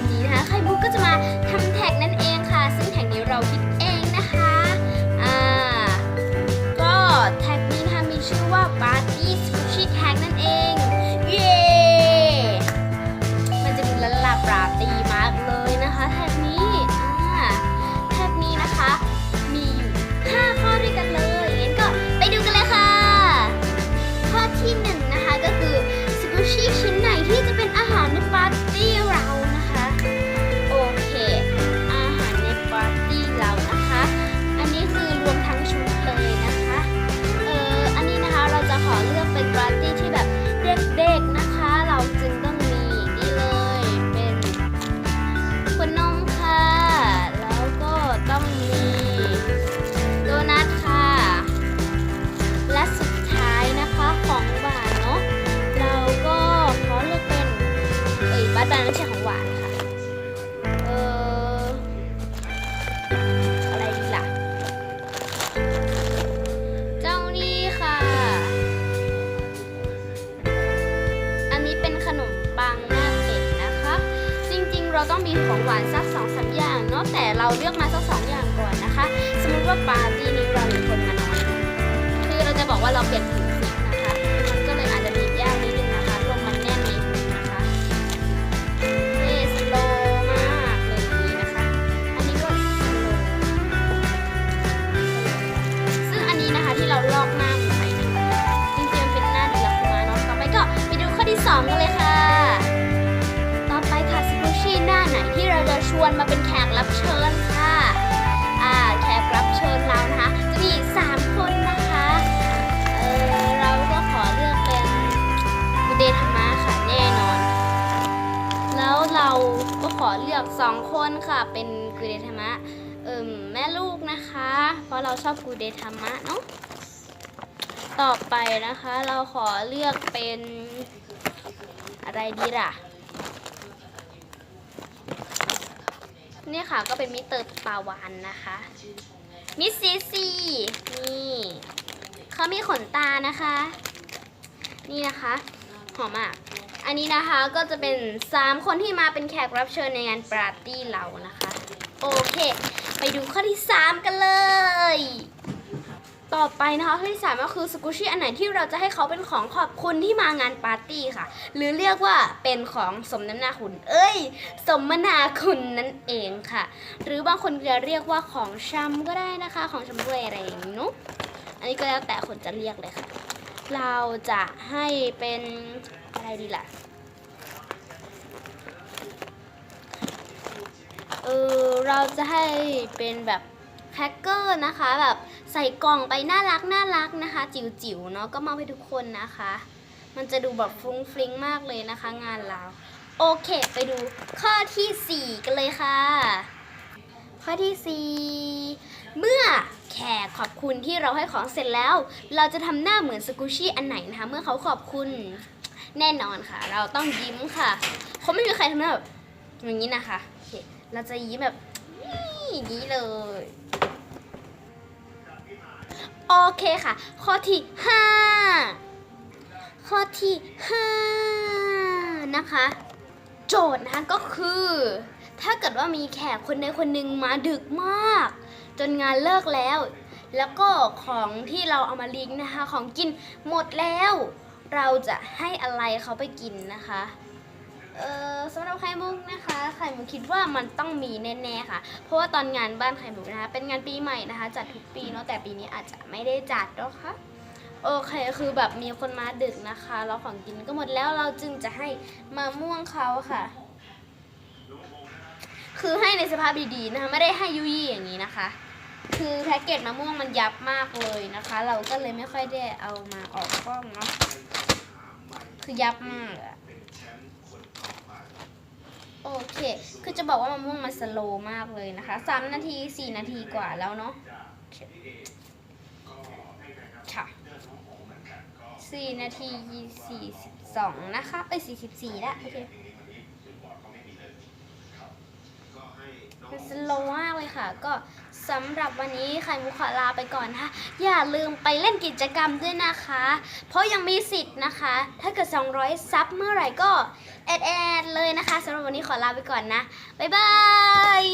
วัน มันไม่ใช่ของหวานค่ะ เอออะไรดีล่ะ เจ้านี่ค่ะ อันนี้เป็นขนมปังหน้าเป็ดนะคะ จริงๆ เราต้องมีของหวานสักสองสามอย่างเนาะ แต่เราเลือกมาสักสองอย่างก่อนนะคะ สมมติว่าปาร์ตี้นี้เรามีคนมาน้อย คือเราจะบอกว่าเราเปลี่ยน วนมาเป็นแขกรับเชิญค่ะอ่าแขกรับเชิญเรานะคะจะมีสามคนนะคะเออเราก็ขอเลือกเป็นกุเดธรรมะค่ะแน่นอน แล้วเราก็ขอเลือกสองคนค่ะเป็นกุเดธรรมะเอิมแม่ลูกนะคะ เพราะเราชอบกุเดธรรมะเนาะต่อไปนะคะเราขอเลือกเป็นอะไรดีล่ะ เนี่ยค่ะก็เป็นมิสเตอร์ปาวานนะคะ มิสซีซีนี่เขามีขนตานะคะ นี่นะคะหอมมาก อันนี้นะคะก็จะเป็น 3 คนที่มาเป็นแขกรับเชิญในงานปาร์ตี้เรานะคะ โอเค ไปดูข้อที่ 3 กันเลย ต่อไปนะคะข้อที่สามก็คือสกูชี่อันไหนที่เราจะให้เขาเป็นของขอบคุณที่มางานปาร์ตี้ค่ะ หรือเรียกว่าเป็นของสมน้ำหน้าคุณ เอ้ย สมนาคุณนั่นเองค่ะ หรือบางคนจะเรียกว่าของชำก็ได้นะคะ ของชำรวยอะไรอย่างนี้นุ๊อันนี้ก็แล้วแต่คนจะเรียกเลยค่ะ เราจะให้เป็นอะไรดีล่ะเออเราจะให้เป็นแบบแครกเกอร์นะคะแบบ ใส่กล่องไปน่ารักน่ารักนะคะ จิ๋วๆเนาะก็มอบให้ทุกคนนะคะ มันจะดูแบบฟรุ้งฟริ้งมากเลยนะคะ งานเราโอเค ไปดูข้อทีสี่4 กันเลยค่ะ ข้อทีสี่ 4 เมื่อแขกขอบคุณที่เราให้ของเสร็จแล้ว เราจะทำหน้าเหมือนสกูชี่อันไหนนะคะ เมื่อเขาขอบคุณแน่นอนค่ะ เราต้องยิ้มค่ะเขาไม่มีใครทำหน้าแบบอย่างนี้นะคะ เราจะยิ้มแบบนี้เลย โอเคค่ะ ข้อที่5ข้อที่5นะคะ โจทย์นะคะก็คือ ถ้าเกิดว่ามีแขกคนใดคนหนึ่งมาดึกมาก จนงานเลิกแล้ว แล้วก็ของที่เราเอามาลิงก์นะคะ ของกินหมดแล้ว เราจะให้อะไรเขาไปกินนะคะ เออสำหรับไข่มุกนะคะ ไข่มุกคิดว่ามันต้องมีแน่ๆค่ะ เพราะว่าตอนงานบ้านไข่มุกนะคะ เป็นงานปีใหม่นะคะ จัดทุกปีเนาะแต่ปีนี้อาจจะไม่ได้จัดเนาะค่ะโอเคคือแบบมีคนมาดึกนะคะแล้วของกินก็หมดแล้วเราจึงจะให้มะม่วงเขาค่ะ คือให้ในสภาพดีๆนะคะ ไม่ได้ให้ยุยอย่างนี้นะคะ คือแพ็กเกจมะม่วงมันยับมากเลยนะคะ เราก็เลยไม่ค่อยได้เอามาออกกล้องเนาะคือยับมากอะ โอเค คือจะบอกว่ามะม่วงมันสโลว์มากเลยนะคะสามนาทีสี่นาทีกว่าแล้วเนาะค่ะสี่นาทีสี่สิบสองนะคะ เอ้ยสี่สิบสี่ละโอเคมันสโลว์มากเลย ค่ะ ก็สำหรับวันนี้ไข่มุกขอลาไปก่อนนะคะอย่าลืมไปเล่นกิจกรรมด้วยนะคะ เพราะยังมีสิทธิ์นะคะ ถ้าเกิด 200 ซับเมื่อไหร่ก็แอดแอดเลยนะคะสำหรับวันนี้ขอลาไปก่อนนะ บ๊ายบาย